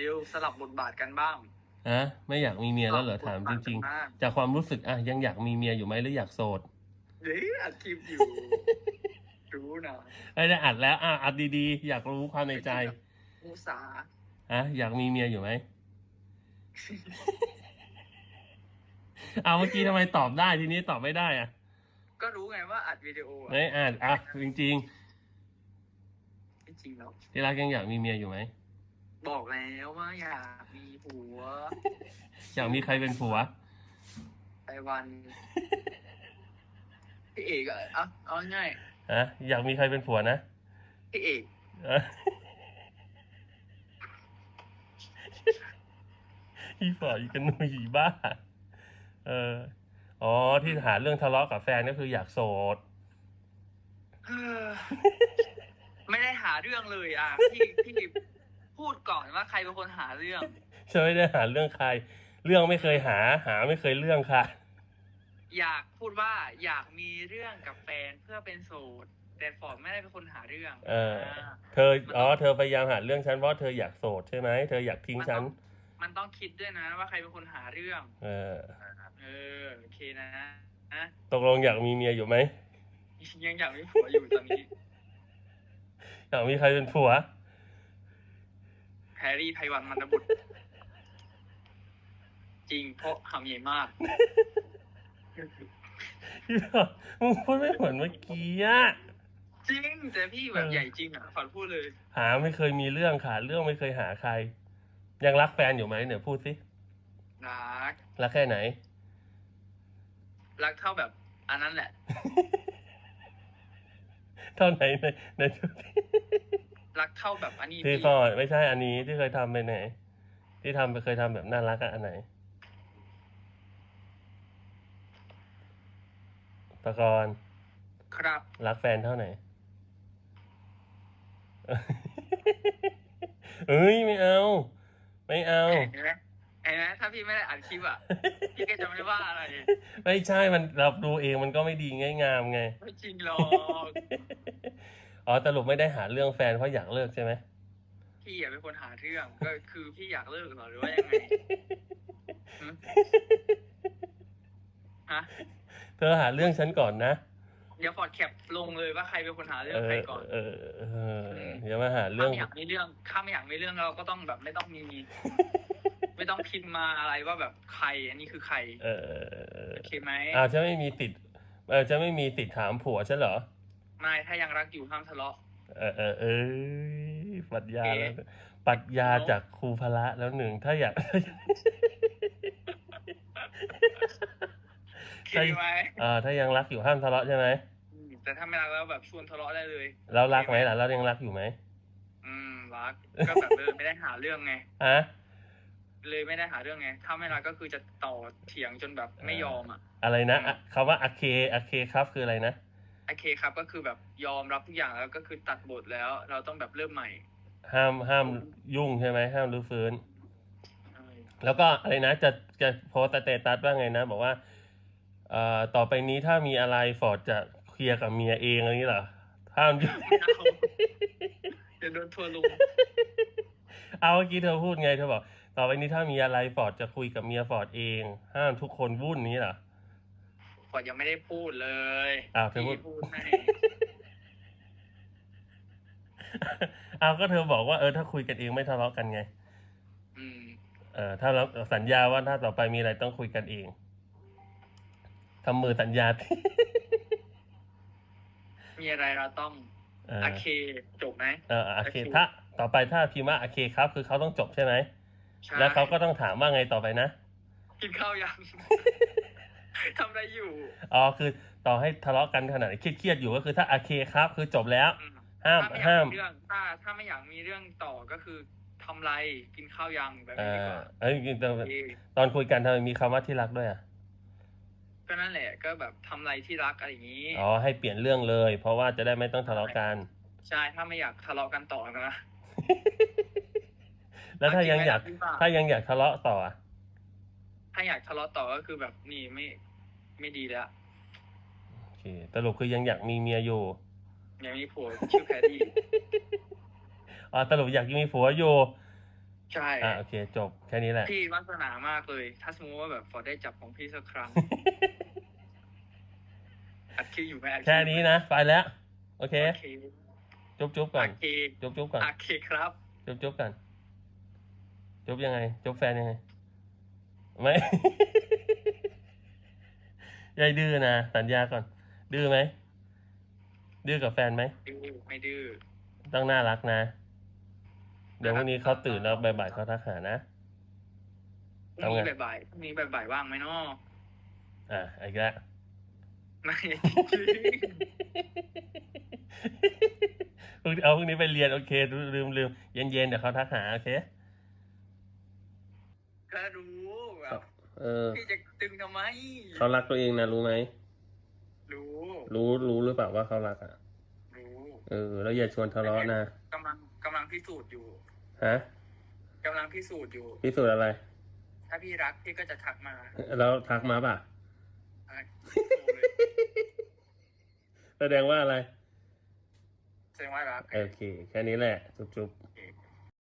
เร็วสลับบทบาทกันบ้างอะไม่อยากมีเมียแล้วเหรอถามจริงๆๆจากความรู้สึกอะยังอยากมีเมียอยู่ไหมหรืออยากโสดเดี๋ยวอัดคลิปอยู่รู้นะไม่ได้อัดแล้วอะอัดดีๆ อยากรู้ความในใจมูสาอะอยากมีเมียอยู่ไหมเอาเมื่อกี้ทำไมตอบได้ทีนี้ตอบไม่ได้อะก็รู้ไงว่าอัดวิดีโออะไม่อ่านอะจริงไม่จริงหรอกๆที่รักยังอยากมีเมียอยู่ไหม บอกแล้วว่าอยากมีผัวอยากมีใครเป็นผัวไปวันพี่เอกอะเอาเอาง่ายฮะ อยากมีใครเป็นผัวนะพี่เอกเอ้ยอีฝอยกันหนุ่ยบ้า เออ อ๋อ ที่หาเรื่องทะเลาะกับแฟนก็คืออยากโสดเฮ้อไม่ได้หาเรื่องเลยอะพี่พี่ พูดก่อนว่าใครเป็นคนหาเรื่องฉันไม่ได้หาเรื่องใคร เรื่องไม่เคยหา หาไม่เคยเรื่องค่ะ อยากพูดว่าอยากมีเรื่องกับแฟนเพื่อเป็นโสด แต่ฟอร์ดไม่ได้เป็นคนหาเรื่องเออ เธออ๋อเธอพยายามหาเรื่องฉันเพราะเธออยากโสดใช่ไหมเธออยากทิ้งฉัน มันต้องคิดด้วยนะ ว่าใครเป็นคนหาเรื่อง เออ เออโอเคนะนะตกลงอยากมีเมียอยู่ไหมยังอยากมีผัวอยู่ตอนนี้อยากมีใครเป็นผัว แพรรี่ไพวันมันบุตร จริงเพราะหำใหญ่มากมึงพูดไม่เหมือนเมื่อกี้อะจริง แต่พี่แบบใหญ่จริงอะฝันพูดเลย หาไม่เคยมีเรื่องค่ะ เรื่องไม่เคยหาใคร ยังรักแฟนอยู่ไหมเนี่ยพูดสิรักรักแค่ไหน รักเท่าแบบอันนั้นแหละ เท่าไหนในในทุกที่รัก เท่าแบบอันนี้ที่พี่พ่อไม่ใช่อันนี้ที่เคยทำไปไหน ที่ทำไปเคยทำแบบน่ารักอะอันไหนตะกอนครับ รักแฟนเท่าไหนเอ้ยไม่เอา ไม่เอาเห็นไหมเห็นไหมถ้าพี่ไม่ได้อัดคลิปอะพี่ก็จะไม่ว่าอะไร ไม่ใช่มันเราดูเองมันก็ไม่ดีง่ายงามไง ไม่จริงหรอก อ๋อสรุปไม่ได้หาเรื่องแฟนเพราะอยากเลิกใช่ไหมพี่อย่าเป็นคนหาเรื่องก็คือพี่อยากเลิกเหรอหรือว่ายังไงหึฮะเธอหาเรื่องฉันก่อนนะเดี๋ยวฟอร์ดแคปลงเลยว่าใครเป็นคนหาเรื่อเองใครอก่อนเออเอออย่ามาหาเรื่ถ้าอง ไม่อยากมีเรื่องถ้าไม่อยากมีเรื่องเราก็ต้องแบบไม่ต้องมี ไม่ต้องพิมพ์มาอะไรว่าแบบใคร อันนี้คือใครเออโอเคไหม อ้าวฉันไม่มีสิทธิ์เออฉันไม่มีสิทธิ์ถามผัวฉันเหรอ ไม่ถ้ายังรักอยู่ห้ามทะเลาะ เออเออเออปรัชญาโอเคแล้วปรัชญาจากครูพละแล้วหนึ่งถ้าอยากโอเคไหมอ่าถ้ายังรักอยู่ห้ามทะเลาะใช่ไหมอืมแต่ถ้าไม่รักแล้วแบบชวนทะเลาะได้เลยเรารักไหมล่ะเรายังรักอยู่ไหมอืมรักก็แบบเลยไม่ได้หาเรื่องไงฮะเลยไม่ได้หาเรื่องไง ถ้าไม่รักก็คือจะต่อเถียงจนแบบไม่ยอมอะ อะไรนะอะคำว่าอเคอเคครับคืออะไรนะ โอเคครับก็คือแบบยอมรับทุกอย่างแล้วก็คือตัดบทแล้ว เราต้องแบบเริ่มใหม่ ห้ามห้ามยุ่งใช่ไหมห้ามรื้อฟื้น แล้วก็อะไรนะจะจะโพสต์สเตตัสว่าไงนะ บอกว่าเอ่อต่อไปนี้ถ้ามีอะไรฟอร์ดจะเคลียร์กับเมียเองอะไรนี้เหรอห้ามยุ่ง เดี๋ยวโดนทัวร์ลงเอาเมื่อกี้เธอพูดไงเธอบอก ต่อไปนี้ถ้ามีอะไรฟอร์ดจะคุยกับเมียฟอร์ดเอง ห้ามทุกคนวุ่นนี้เหรอ ฟอร์ดยังไม่ได้พูดเลยอ้าวเธอพูดพี่พูดให้เอาก็เธอบอกว่าเออถ้าคุยกันเองไม่ทะเลาะกันไง อืม เออถ้าเราสัญญาว่าถ้าต่อไปมีอะไรต้องคุยกันเองทำมือสัญญา มีอะไรเราต้องเออโอเคจบไหมเออโอเคโอเค ถ้าต่อไปถ้าพิมพ์ว่าโอเคครับ คือเขาต้องจบใช่ไหมใช่แล้วเขาก็ต้องถามว่าไงต่อไปนะ กินข้าวยัง ทำอะไรอยู่ อ๋อคือต่อให้ทะเลาะกันขนาดไหนเครียดๆอยู่ก็คือถ้าโอเคครับ คือจบแล้วอืมห้ามถ้าไม่อยากห้ามมีเรื่องถ้าถ้าไม่อยากมีเรื่องต่อก็คือทำไรกินข้าวยังแบบเอนี้ดีอกว่าเอ้ยจริงๆตอนโอเคตอนคุยกันทำไมมีคำว่าที่รักด้วยอะก็นั่นแหละก็แบบทำอะไรที่รักอะไรอย่างนี้อ๋อให้เปลี่ยนเรื่องเลย เพราะว่าจะได้ไม่ต้องทะเลาะกันใช่ถ้าไม่อยากทะเลาะกันต่อนะแล้วถ้ายังอยากจริงไหมล่ะถ้ายังอยากทะเลาะต่ออะถ้าอยากทะเลาะต่อก็คือแบบนี่ไม่ ไม่ดีแล้วโอเคสรุปคือยังอยากมีเมียอยู่ยังมีผัวชื่อแพรรี่อ๋อสรุปอยากมีผัวอยู่ ใช่อ่าโอเค จบแค่นี้แหละ พี่วาสนามากเลย ถ้าสมมติว่าแบบฟอร์ดได้จับของพี่สักครั้งอัดคิวอยู่ไหมอัดแค่นี้นะ ไปแล้ว โอเค โอเคจุ๊บจุ๊บก่อโอนเคจุ๊บจุ๊บก่อน โอเคครับ จุ๊บจุ๊บก่อน จุ๊บยังไง จุ๊บแฟนยังไง ไม่ ยายดื้อนะสัญญาก่อน ดื้อไหม ดื้อกับแฟนไหม ดื้อไม่ดื้อ ต้องน่ารักนะ เดี๋ยวพรุ่งนี้เขาตื่นแล้วบ่ายๆเขาทักหานะพรุ่งนี้ทำไงบ่ายๆพรุ่งนี้บ่ายๆว่างไหมเนาะอะอีกแล้วไม่จริงพรุ่งนี้เอาพรุ่งนี้ไปเรียนโอเคลืมลืมเย็นเย็นๆเดี๋ยวเขาทักหาโอเคก็รู้แบบ เออ พี่จะตึงทำไม เขารักตัวเองนะรู้ไหม รู้ รู้รู้หรือเปล่าว่าเขารักอะ รู้ เออ แล้วอย่าชวนทะเลาะนะกำลังกำลังพิสูจน์อยู่ ฮะกำลังพิสูจน์อยู่ พิสูจน์อะไร ถ้าพี่รักพี่ก็จะทักมา แล้วทักมาป่ะอะโทรเลยแสดงว่าอะไร แสดงว่ารัก โอเค แค่นี้แหละ จุ๊บจุ๊บโอเค